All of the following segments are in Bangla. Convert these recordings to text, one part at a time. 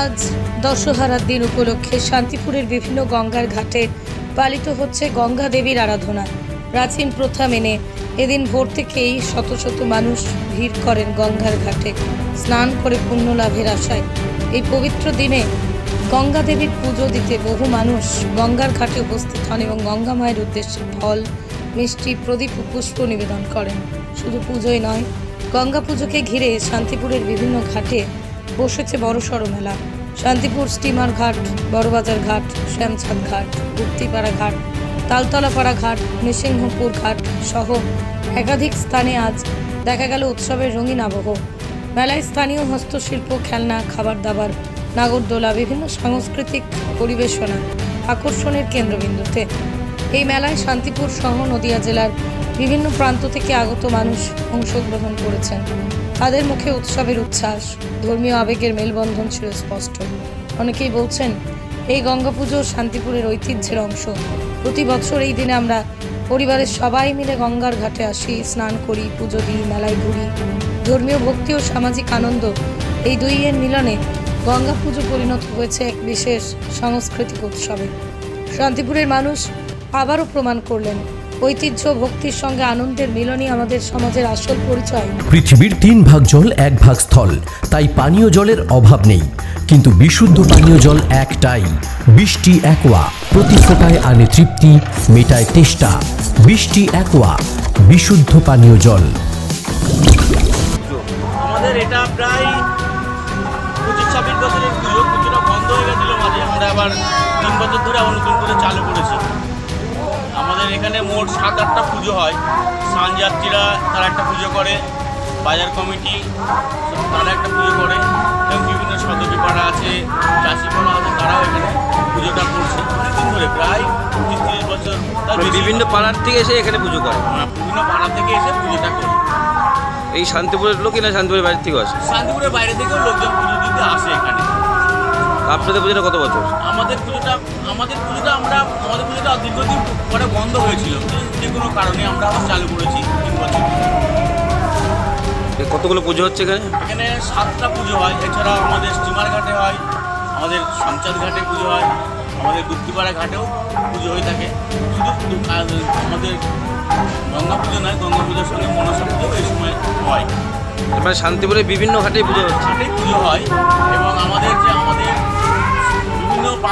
আজ দশহারার দিন উপলক্ষে শান্তিপুরের বিভিন্ন গঙ্গার ঘাটে পালিত হচ্ছে গঙ্গা দেবীর আরাধনা। প্রাচীন প্রথা মেনে এদিন ভোর থেকেই শত শত মানুষ ভিড় করেন গঙ্গার ঘাটে। স্নান করে পুণ্য লাভের আশায়। এই পবিত্র দিনে গঙ্গা দেবীর পুজো দিতে বহু মানুষ গঙ্গার ঘাটে উপস্থিত হন এবং গঙ্গা মায়ের উদ্দেশ্যে ফল, মিষ্টি, প্রদীপ ও পুষ্প নিবেদন করেন। শুধু পুজোই নয়, গঙ্গা পুজোকে ঘিরে শান্তিপুরের বিভিন্ন ঘাটে বসেছে বড় সড়ো মেলা। শান্তিপুর স্টিমার ঘাট, বড়বাজার ঘাট, শ্যামছাদ ঘাট, গুপ্তিপাড়া ঘাট, তালতলাপাড়া ঘাট, নৃসিংহপুর ঘাট সহ একাধিক স্থানে আজ দেখা গেল উৎসবের রঙিন আবহ। মেলায় স্থানীয় হস্তশিল্প, খেলনা খাবার দাবার নাগরদোলা, বিভিন্ন সাংস্কৃতিক পরিবেশনা আকর্ষণের কেন্দ্রবিন্দুতে। এই মেলায় শান্তিপুর সহ নদিয়া জেলার বিভিন্ন প্রান্ত থেকে আগত মানুষ অংশগ্রহণ করেছেন। তাদের মুখে উৎসবের উচ্ছ্বাস, ধর্মীয় আবেগের মেলবন্ধন ছিল স্পষ্ট। অনেকেই বলছেন, এই গঙ্গা পুজো শান্তিপুরের ঐতিহ্যের অংশ। প্রতি বছর এই দিনে আমরা পরিবারের সবাই মিলে গঙ্গার ঘাটে আসি, স্নান করি, পুজো দিই, মেলায় ঘুরি। ধর্মীয় ভক্তি ও সামাজিক আনন্দ এই দুইয়ের মিলনে গঙ্গা পুজো পরিণত হয়েছে এক বিশেষ সাংস্কৃতিক উৎসবে। শান্তিপুরের মানুষ আবারও প্রমাণ করলেন ঐতিহ্য ভক্তির সঙ্গে আনন্দের মিলনই আমাদের সমাজের আসল পরিচয়। পৃথিবীর তিন ভাগ জল এক ভাগ স্থল। তাই পানীয় জলের অভাব নেই। কিন্তু বিশুদ্ধ পানীয় জল একটাই। বৃষ্টি একোয়া। প্রতি ফোটায় আনে তৃপ্তি মেটায় তেষ্টা। বৃষ্টি একোয়া। বিশুদ্ধ পানীয় জল। আমাদের এটা প্রায় পঁচিশ ছাব্বিশ বছরের পুজো। পুজোটা বন্ধ হয়ে গেছিল মাঝে। আমরা আবার তিন বছর ধরে আবার নতুন করে চালু করেছি। আমাদের এখানে মোট সাত আটটা পুজো হয়। স্নানযাত্রীরা তারা একটা পুজো করে বাজার কমিটি তারা একটা পুজো করে এবং বিভিন্ন সদবী পাড়া আছে চাষিপাড়া আছে তারাও এখানে পুজোটা করছে। অনেকদিন ধরে প্রায় পঁচিশ তিরিশ বছর বিভিন্ন পাড়ার থেকে এসে এখানে পুজো করে। বিভিন্ন পাড়া থেকে এসে পুজোটা করি। এই শান্তিপুরের লোকই না শান্তিপুরের বাইরে থেকে আসে? শান্তিপুরের বাইরে থেকেও লোকজন পুজো দিতে আসে এখানে। আপনাদের পুজোটা কত বছর? আমাদের পুজোটা আমাদের পুজোটা আমরা আমাদের পুজোটা দীর্ঘদিন পরে বন্ধ হয়েছিল। যে কোনো কারণে আমরা আবার চালু করেছি তিন বছর। কতগুলো পুজো হচ্ছে এখানে? এখানে সাতটা পুজো হয়। এছাড়াও আমাদের স্টিমার ঘাটে হয় আমাদের শামচাঁদ ঘাটে পুজো হয় আমাদের গুপ্তিপাড়া ঘাটেও পুজো হয়ে থাকে। শুধু আমাদের গঙ্গা পুজো নয় গঙ্গা পুজোর সঙ্গে মনসা পুজো এই সময় হয়। মানে শান্তিপুরে বিভিন্ন ঘাটে পুজো হচ্ছে। ঘাটে পুজো হয় এবং আমাদের যে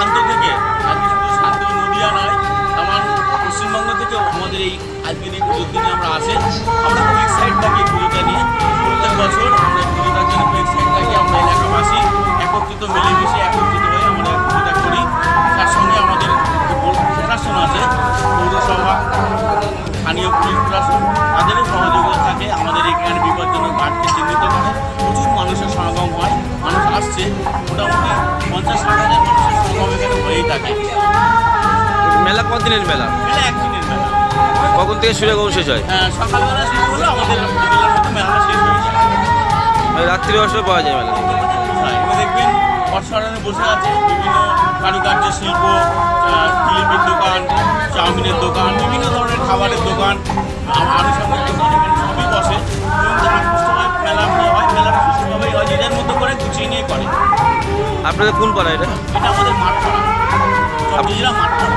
প্রান্ত থেকে আজকে শুধু শান্তি নদিয়া নয়, আমার পশ্চিমবঙ্গ থেকেও আমাদের এই আজকের এই পুজোর দিনে আমরা আসেন আমরা খুব এক্সাইট থাকি। মেলা। কদিনের মেলা মেলা মেলা। কখন থেকে শুরু কখন শেষ হয়? হ্যাঁ, সকালবেলা শুরু হলো আমাদের বিকেলের মতো শেষ হয়ে মানে রাত্রি অবসর পাওয়া যায় মেলা। হ্যাঁ, দেখবেন বসে আছে বিভিন্ন কারুকার্য শিল্প দোকান চাউমিনের দোকান বিভিন্ন ধরনের খাবারের দোকান আনুষঙ্গিক দোকান এখানে সবই বসে। মেলা হয় মেলাটা হয় মতো করে গুছিয়ে নিয়ে করে। আপনাদের কোন পাড়া এটা? এটা আমাদের মাঠ পাড়া চব্বিশরা মাঠ পাড়া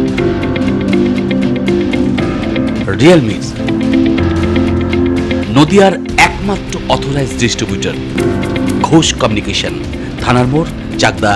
Realme নদিয়ার একমাত্র অথরাইজড ডিস্ট্রিবিউটার ঘোষ কমিউনিকেশন থানার মোড় চাকদা